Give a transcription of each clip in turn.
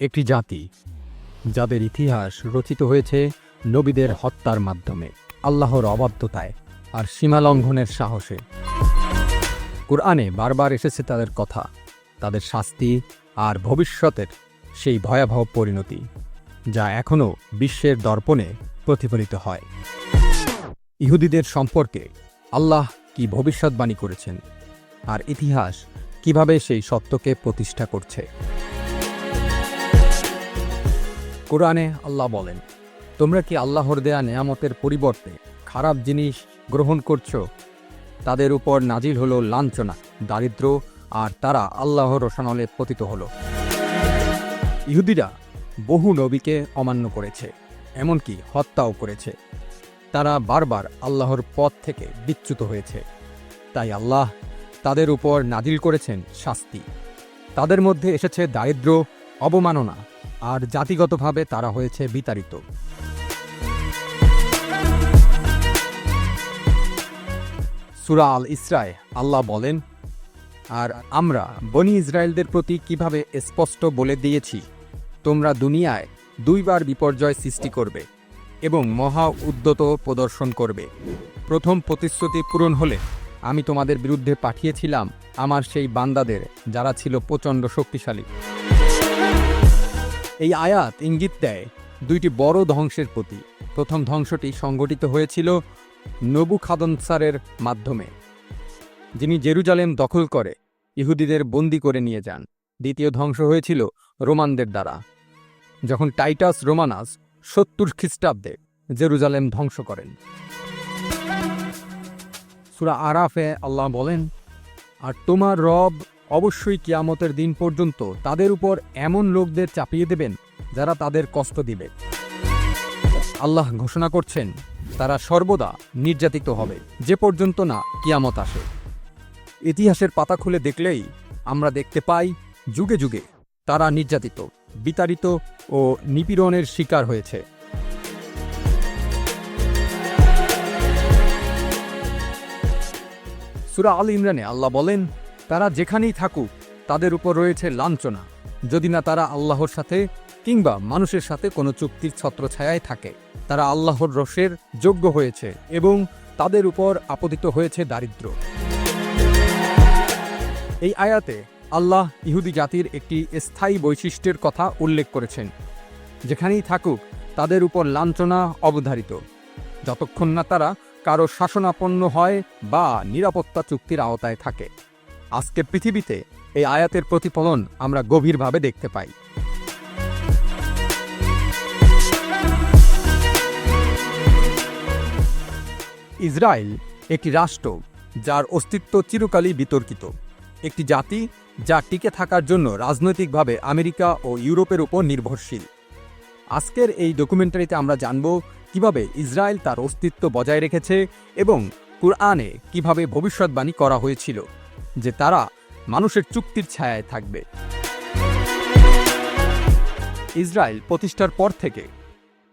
একটি জাতি, যাদের ইতিহাস রচিত হয়েছে নবীদের হত্যার মাধ্যমে, আল্লাহর অবাধ্যতায় আর সীমা লঙ্ঘনের সাহসে। কোরআনে বারবার এসেছে তাদের কথা, তাদের শাস্তি আর ভবিষ্যতের সেই ভয়াবহ পরিণতি, যা এখনও বিশ্বের দর্পণে প্রতিফলিত হয়। ইহুদিদের সম্পর্কে আল্লাহ কি ভবিষ্যৎবাণী করেছেন? আর ইতিহাস কীভাবে সেই সত্যকে প্রতিষ্ঠা করছে? কোরআনে আল্লাহ বলেন, তোমরা কি আল্লাহর দেয়া নেয়ামতের পরিবর্তে খারাপ জিনিস গ্রহণ করছ? তাদের উপর নাজিল হলো লাঞ্ছনা, দারিদ্র, আর তারা আল্লাহর রোশানলে পতিত হলো। ইহুদিরা বহু নবীকে অমান্য করেছে, এমনকি হত্যাও করেছে। তারা বারবার আল্লাহর পথ থেকে বিচ্যুত হয়েছে। তাই আল্লাহ তাদের উপর নাজিল করেছেন শাস্তি। তাদের মধ্যে এসেছে দারিদ্র, অবমাননা আর জাতিগতভাবে তারা হয়েছে বিতাড়িত। সুরা আল ইসরায়, আল্লাহ বলেন, আর আমরা বনি ইসরায়েলদের প্রতি কীভাবে স্পষ্ট বলে দিয়েছি, তোমরা দুনিয়ায় দুইবার বিপর্যয় সৃষ্টি করবে এবং মহা উদ্যত প্রদর্শন করবে। প্রথম প্রতিশ্রুতি পূরণ হলে আমি তোমাদের বিরুদ্ধে পাঠিয়েছিলাম আমার সেই বান্দাদের যারা ছিল প্রচণ্ড শক্তিশালী। এই আয়াত ইঙ্গিত দেয় দুইটি বড় ধ্বংসের প্রতি প্রথম ধ্বংসটি সংঘটিত হয়েছিল নবু খাদনসারের মাধ্যমে, যিনি জেরুজালেম দখল করে ইহুদিদের বন্দি করে নিয়ে যান। দ্বিতীয় ধ্বংস হয়েছিল রোমানদের দ্বারা, যখন টাইটাস রোমানাস সত্তর খ্রিস্টাব্দে জেরুজালেম ধ্বংস করেন। সুরা আরাফে আল্লাহ বলেন, আর তোমার রব অবশ্যই কিয়ামতের দিন পর্যন্ত তাদের উপর এমন লোকদের চাপিয়ে দেবেন যারা তাদের কষ্ট দিবে। আল্লাহ ঘোষণা করছেন, তারা সর্বদা নির্যাতিত হবে, যে পর্যন্ত না কিয়ামত আসে। ইতিহাসের পাতা খুলে দেখলেই আমরা দেখতে পাই, যুগে যুগে তারা নির্যাতিত, বিতাড়িত ও নিপীড়নের শিকার হয়েছে। সুরা আল ইমরানে আল্লাহ বলেন তারা যেখানেই থাকুক, তাদের উপর রয়েছে লাঞ্ছনা। যদি না তারা আল্লাহর সাথে কিংবা মানুষের সাথে কোনো চুক্তির ছত্রছায়ায় থাকে, তারা আল্লাহর রসের যোগ্য হয়েছে এবং তাদের উপর আপতিত হয়েছে দারিদ্র। এই আয়াতে আল্লাহ ইহুদি জাতির একটি স্থায়ী বৈশিষ্ট্যের কথা উল্লেখ করেছেন। যেখানেই থাকুক, তাদের উপর লাঞ্ছনা অবধারিত। যতক্ষণ না তারা কারও শাসনাপন্ন হয় বা নিরাপত্তা চুক্তির আওতায় থাকে। আজকের পৃথিবীতে এই আয়াতের প্রতিফলন আমরা গভীরভাবে দেখতে পাই। ইসরায়েল একটি রাষ্ট্র যার অস্তিত্ব চিরকালই বিতর্কিত। একটি জাতি যা টিকে থাকার জন্য রাজনৈতিকভাবে আমেরিকা ও ইউরোপের উপর নির্ভরশীল। আজকের এই ডকুমেন্টারিতে আমরা জানব কীভাবে ইসরায়েল তার অস্তিত্ব বজায় রেখেছে এবং কুরআনে কীভাবে ভবিষ্যৎবাণী করা হয়েছিল। যে তারা মানুষের চুক্তির ছায়ায় থাকবে। ইসরায়েল প্রতিষ্ঠার পর থেকে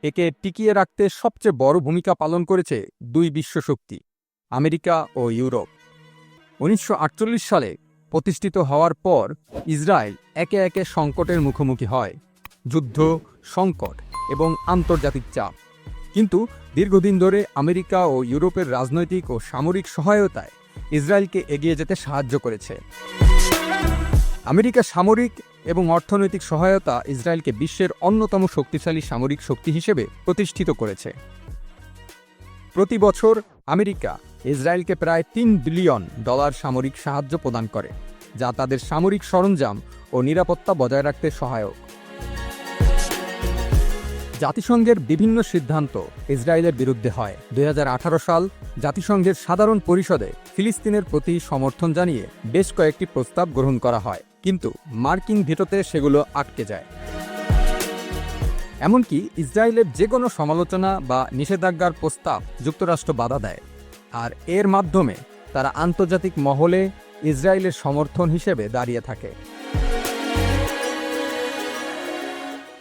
একে টিকিয়ে রাখতে সবচেয়ে বড় ভূমিকা পালন করেছে দুই বিশ্বশক্তি, আমেরিকা ও ইউরোপ। উনিশশো আটচল্লিশ সালে প্রতিষ্ঠিত হওয়ার পর ইসরায়েল একে একে সংকটের মুখোমুখি হয়, যুদ্ধ, সংকট এবং আন্তর্জাতিক চাপ। কিন্তু দীর্ঘদিন ধরে আমেরিকা ও ইউরোপের রাজনৈতিক ও সামরিক সহায়তায় ইসরায়েলকে এগিয়ে যেতে সাহায্য করেছে। আমেরিকা সামরিক এবং অর্থনৈতিক সহায়তা ইসরায়েলকে বিশ্বের অন্যতম শক্তিশালী সামরিক শক্তি হিসেবে প্রতিষ্ঠিত করেছে। প্রতি বছর আমেরিকা ইসরায়েলকে প্রায় তিন বিলিয়ন ডলার সামরিক সাহায্য প্রদান করে, যা তাদের সামরিক সরঞ্জাম ও নিরাপত্তা বজায় রাখতে সহায়ক। জাতিসংঘের বিভিন্ন সিদ্ধান্ত ইসরায়েলের বিরুদ্ধে হয়। দু হাজার আঠারো সাল জাতিসংঘের সাধারণ পরিষদে ফিলিস্তিনের প্রতি সমর্থন জানিয়ে বেশ কয়েকটি প্রস্তাব গ্রহণ করা হয়। কিন্তু মার্কিন ভেটোতে সেগুলো আটকে যায়। এমনকি ইসরায়েলের যে কোনো সমালোচনা বা নিষেধাজ্ঞার প্রস্তাব যুক্তরাষ্ট্র বাধা দেয়। আর এর মাধ্যমে তারা আন্তর্জাতিক মহলে ইসরায়েলের সমর্থন হিসেবে দাঁড়িয়ে থাকে।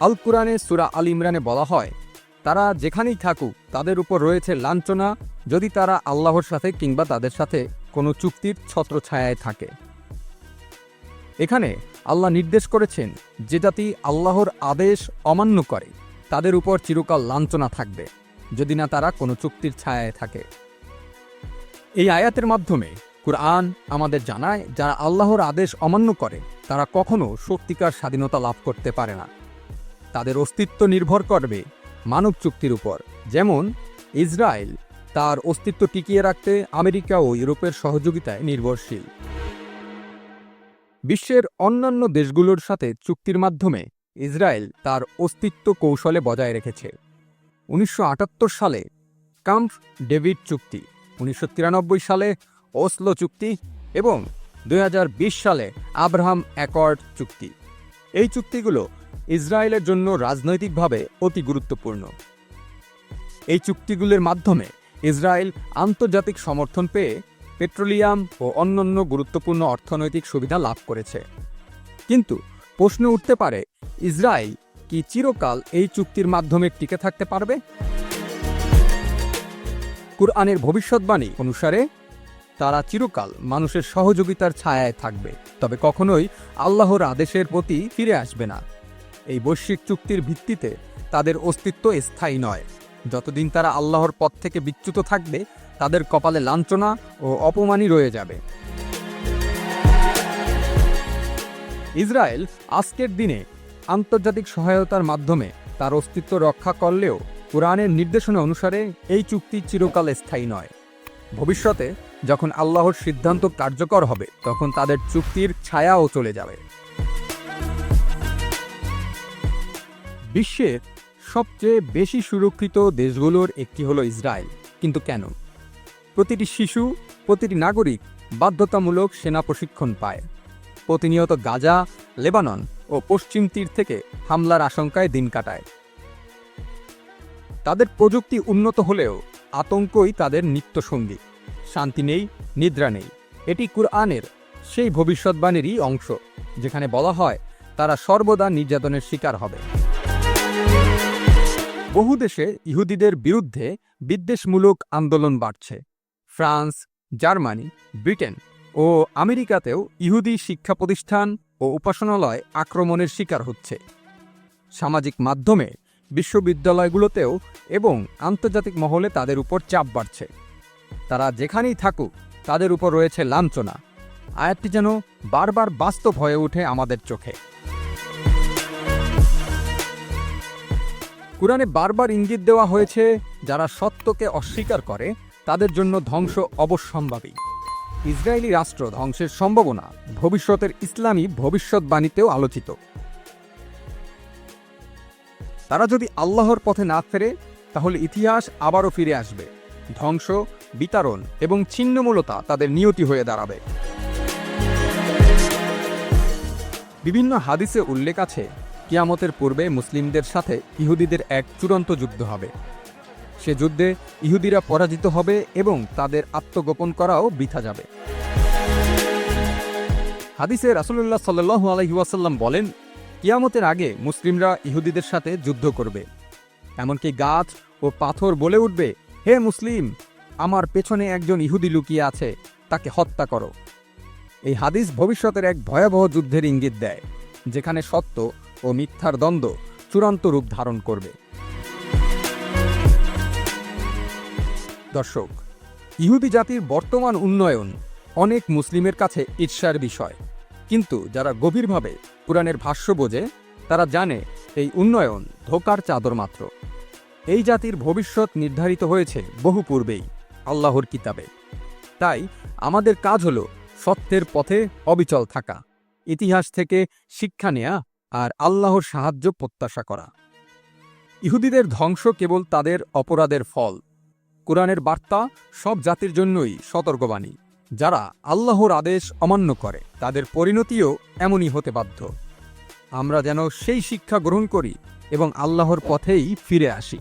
আল কুরআনে সুরা আল ইমরানে বলা হয়, তারা যেখানেই থাকুক তাদের উপর রয়েছে লাঞ্ছনা যদি তারা আল্লাহর সাথে কিংবা তাদের সাথে কোনো চুক্তির ছত্রছায়ায় থাকে। এখানে আল্লাহ নির্দেশ করেছেন যে জাতি আল্লাহর আদেশ অমান্য করে, তাদের উপর চিরকাল লাঞ্ছনা থাকবে, যদি না তারা কোনো চুক্তির ছায়ায় থাকে। এই আয়াতের মাধ্যমে কুরআন আমাদের জানায়, যারা আল্লাহর আদেশ অমান্য করে, তারা কখনো সত্যিকার স্বাধীনতা লাভ করতে পারে না। তাদের অস্তিত্ব নির্ভর করবে মানব চুক্তির উপর। যেমন, ইসরায়েল তার অস্তিত্ব টিকিয়ে রাখতে আমেরিকা ও ইউরোপের সহযোগিতায় নির্ভরশীল। বিশ্বের অন্যান্য দেশগুলোর সাথে চুক্তির মাধ্যমে ইসরায়েল তার অস্তিত্ব কৌশলে বজায় রেখেছে। উনিশশো আটাত্তর সালে কাম্প ডেভিড চুক্তি, উনিশশো তিরানব্বই সালে ওসলো চুক্তি এবং দু হাজার বিশ সালে আব্রাহাম অ্যাকর্ড চুক্তি। এই চুক্তিগুলো ইসরায়েলের জন্য রাজনৈতিকভাবে অতি গুরুত্বপূর্ণ। এই চুক্তিগুলির মাধ্যমে ইসরায়েল আন্তর্জাতিক সমর্থন পেয়ে পেট্রোলিয়াম ও অন্যান্য গুরুত্বপূর্ণ অর্থনৈতিক সুবিধা লাভ করেছে। কিন্তু প্রশ্ন উঠতে পারে, ইসরায়েল কি চিরকাল এই চুক্তির মাধ্যমে টিকে থাকতে পারবে? কুরআনের ভবিষ্যৎবাণী অনুসারে, তারা চিরকাল মানুষের সহযোগিতার ছায়ায় থাকবে, তবে কখনোই আল্লাহর আদেশের প্রতি ফিরে আসবে না। এই বৈশ্বিক চুক্তির ভিত্তিতে তাদের অস্তিত্ব স্থায়ী নয়। যতদিন তারা আল্লাহর পথ থেকে বিচ্যুত থাকবে, তাদের কপালে লাঞ্ছনা ও অপমানই রয়ে যাবে। ইসরায়েল আজকের দিনে আন্তর্জাতিক সহায়তার মাধ্যমে তার অস্তিত্ব রক্ষা করলেও কোরআনের নির্দেশনা অনুসারে এই চুক্তি চিরকাল স্থায়ী নয়। ভবিষ্যতে যখন আল্লাহর সিদ্ধান্ত কার্যকর হবে, তখন তাদের চুক্তির ছায়াও চলে যাবে। বিশ্বের সবচেয়ে বেশি সুরক্ষিত দেশগুলোর একটি হলো ইসরায়েল। কিন্তু কেন? প্রতিটি শিশু, প্রতিটি নাগরিক বাধ্যতামূলক সেনা প্রশিক্ষণ পায়। প্রতিনিয়ত গাজা, লেবানন ও পশ্চিম তীর থেকে হামলার আশঙ্কায় দিন কাটায়। তাদের প্রযুক্তি উন্নত হলেও আতঙ্কই তাদের নিত্যসঙ্গী। শান্তি নেই, নিদ্রা নেই। এটি কুরআনের সেই ভবিষ্যৎবাণীরই অংশ, যেখানে বলা হয় তারা সর্বদা নির্যাতনের শিকার হবে। বহু দেশে ইহুদিদের বিরুদ্ধে বিদ্বেষমূলক আন্দোলন বাড়ছে। ফ্রান্স, জার্মানি, ব্রিটেন ও আমেরিকাতেও ইহুদি শিক্ষা প্রতিষ্ঠান ও উপাসনালয় আক্রমণের শিকার হচ্ছে। সামাজিক মাধ্যমে বিশ্ববিদ্যালয়গুলোতেও এবং আন্তর্জাতিক মহলে তাদের উপর চাপ বাড়ছে। তারা যেখানেই থাকুক, তাদের উপর রয়েছে লাঞ্ছনা। আয়াতটি যেন বারবার বাস্তব হয়ে ওঠে আমাদের চোখে। কুরআনে বারবার ইঙ্গিত দেওয়া হয়েছে, যারা সত্যকে অস্বীকার করে, তাদের জন্য ধ্বংস অবশ্যম্ভাবী। ইসরায়েলি রাষ্ট্র ধ্বংসের সম্ভাবনা ভবিষ্যতের ইসলামী ভবিষ্যৎবাণীতেও আলোচিত। তারা যদি আল্লাহর পথে না ফেরে, তাহলে ইতিহাস আবারও ফিরে আসবে। ধ্বংস, বিতারণ এবং ছিন্নমূলতা তাদের নিয়তি হয়ে দাঁড়াবে। বিভিন্ন হাদিসে উল্লেখ আছে কিয়ামতের পূর্বে মুসলিমদের সাথে ইহুদিদের এক চূড়ান্ত যুদ্ধ হবে। সে যুদ্ধে ইহুদিরা পরাজিত হবে এবং তাদের আত্মগোপন করাও বৃথা যাবে। হাদিসে রাসুল্লাহ সাল্লু আলহিউসাল্লাম বলেন, কিয়ামতের আগে মুসলিমরা ইহুদিদের সাথে যুদ্ধ করবে। এমনকি গাছ ও পাথর বলে উঠবে, হে মুসলিম, আমার পেছনে একজন ইহুদি লুকিয়ে আছে, তাকে হত্যা করো। এই হাদিস ভবিষ্যতের এক ভয়াবহ যুদ্ধের ইঙ্গিত দেয়, যেখানে সত্য ও মিথ্যার দ্বন্দ্ব চূড়ান্ত রূপ ধারণ করবে। দর্শক, ইহুদি জাতির বর্তমান উন্নয়ন অনেক মুসলিমের কাছে ঈর্ষার বিষয়। কিন্তু যারা গভীরভাবে পুরাণের ভাষ্য বোঝে, তারা জানে এই উন্নয়ন ধোকার চাদর মাত্র। এই জাতির ভবিষ্যৎ নির্ধারিত হয়েছে বহু পূর্বেই, আল্লাহর কিতাবে। তাই আমাদের কাজ হল সত্যের পথে অবিচল থাকা, ইতিহাস থেকে শিক্ষা নেয়া আর আল্লাহর সাহায্য প্রত্যাশা করা। ইহুদিদের ধ্বংস কেবল তাদের অপরাধের ফল। কোরআনের বার্তা সব জাতির জন্যই সতর্কবাণী, যারা আল্লাহর আদেশ অমান্য করে, তাদের পরিণতিও এমনই হতে বাধ্য। আমরা যেন সেই শিক্ষা গ্রহণ করি এবং আল্লাহর পথেই ফিরে আসি।